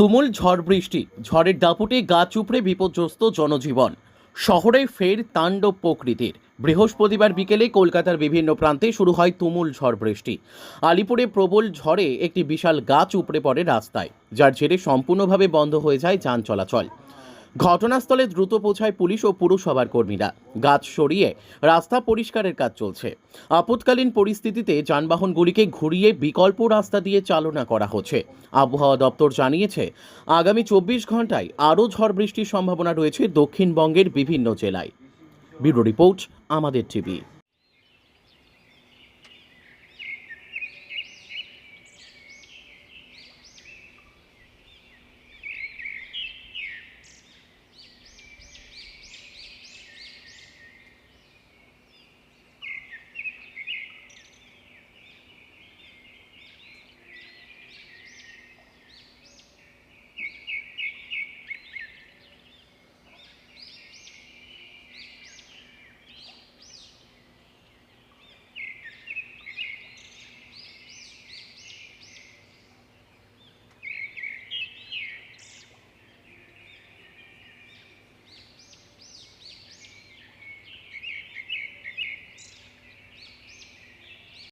তুমুল ঝড় বৃষ্টি, ঝড়ের দাপুটে গাছ উপড়ে বিপর্যস্ত জনজীবন। শহরে ফের তাণ্ডব প্রকৃতির। বৃহস্পতিবার বিকেলে কলকাতার বিভিন্ন প্রান্তে শুরু হয় তুমুল ঝড় বৃষ্টি। আলিপুরে প্রবল ঝড়ে একটি বিশাল গাছ উপড়ে পড়ে রাস্তায়, যার জেরে সম্পূর্ণভাবে বন্ধ হয়ে যায় যান চলাচল। ঘটনাস্থলে দ্রুত পৌঁছায় পুলিশ ও পুরসভার কর্মীরা। গাছ সরিয়ে রাস্তা পরিষ্কারের কাজ চলছে। আপৎকালীন পরিস্থিতিতে যানবাহনগুলিকে ঘুরিয়ে বিকল্প রাস্তা দিয়ে চালনা করা হচ্ছে। আবহাওয়া দপ্তর জানিয়েছে, আগামী চব্বিশ ঘন্টায় আরও ঝড় বৃষ্টির সম্ভাবনা রয়েছে দক্ষিণবঙ্গের বিভিন্ন জেলায়। ব্যুরো রিপোর্ট, আমাদের টিভি।